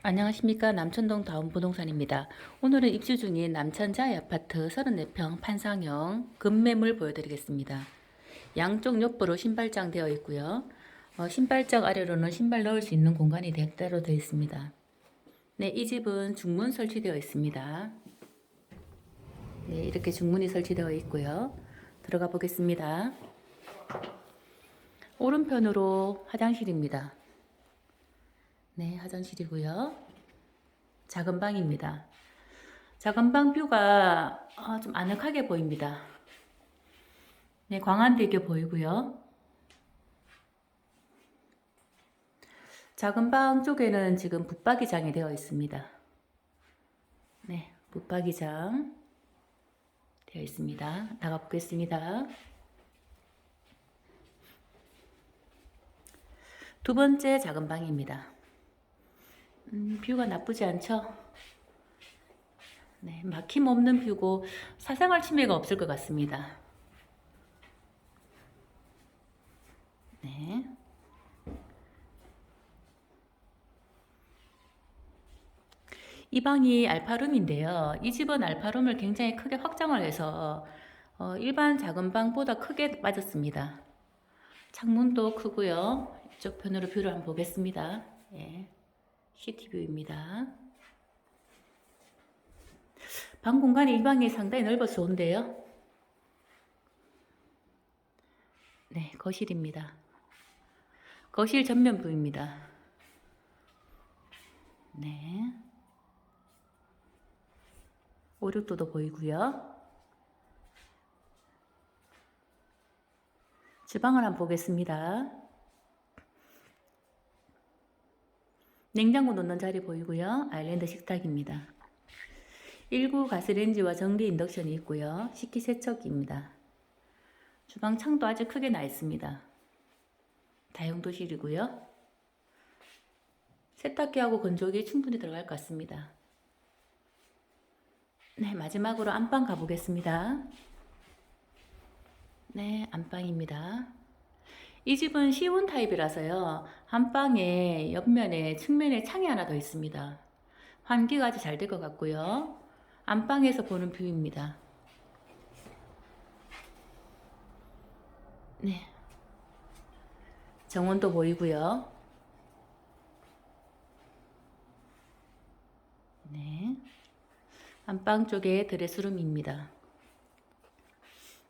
안녕하십니까 남천동 다운부동산입니다. 오늘은 입주 중인 남천자이 아파트 34평 판상형 급매물 보여드리겠습니다. 양쪽 옆으로 신발장 되어 있고요. 어, 신발장 아래로는 신발 넣을 수 있는 공간이 대대로 되어 있습니다. 네, 이 집은 중문 설치되어 있습니다. 네, 이렇게 중문이 설치되어 있고요. 들어가 보겠습니다. 오른편으로 화장실입니다. 네, 화장실이고요. 작은 방입니다. 작은 방 뷰가 아, 좀 아늑하게 보입니다. 네, 광안대교 보이고요. 작은 방 쪽에는 지금 붙박이장이 되어 있습니다. 네, 붙박이장 되어 있습니다. 나가 보겠습니다. 두 번째 작은 방입니다. 음, 뷰가 나쁘지 않죠? 네, 막힘 없는 뷰고 사생활 침해가 없을 것 같습니다. 네. 이 방이 알파룸인데요. 이 집은 알파룸을 굉장히 크게 확장을 해서 어, 일반 작은 방보다 크게 빠졌습니다. 창문도 크고요. 이쪽 편으로 뷰를 한번 보겠습니다. 예. 시티뷰입니다. 방 공간이 이 방이 상당히 넓어서 좋은데요. 네, 거실입니다. 거실 전면부입니다. 네. 오륙도도 보이고요. 주방을 한번 보겠습니다. 냉장고 놓는 자리 보이고요. 아일랜드 식탁입니다. 1구 가스레인지와 전기 인덕션이 있고요. 식기세척기입니다. 주방 창도 아주 크게 나 있습니다. 다용도실이고요. 세탁기하고 건조기 충분히 들어갈 것 같습니다. 네, 마지막으로 안방 가보겠습니다. 네, 안방입니다. 이 집은 시온 타입이라서요. 안방에 옆면에 측면에 창이 하나 더 있습니다. 환기가 아주 잘 될 것 같고요. 안방에서 보는 뷰입니다. 네. 정원도 보이고요. 네. 안방 쪽에 드레스룸입니다.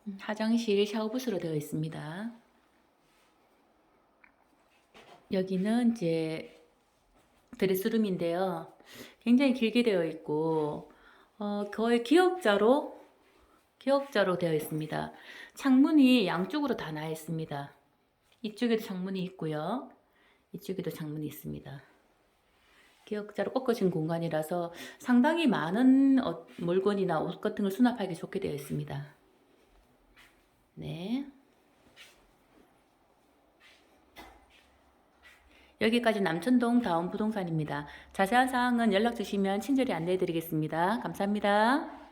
음, 화장실 샤워부스로 되어 있습니다. 여기는 이제 드레스룸인데요. 굉장히 길게 되어 있고 어, 거의 기역자로 기역자로 되어 있습니다. 창문이 양쪽으로 다 나 있습니다. 이쪽에도 창문이 있고요. 이쪽에도 창문이 있습니다. 기역자로 꺾어진 공간이라서 상당히 많은 어, 물건이나 옷 같은 걸 수납하기 좋게 되어 있습니다. 네. 여기까지 남천동 다운 부동산입니다. 자세한 사항은 연락 주시면 친절히 안내해 드리겠습니다. 감사합니다.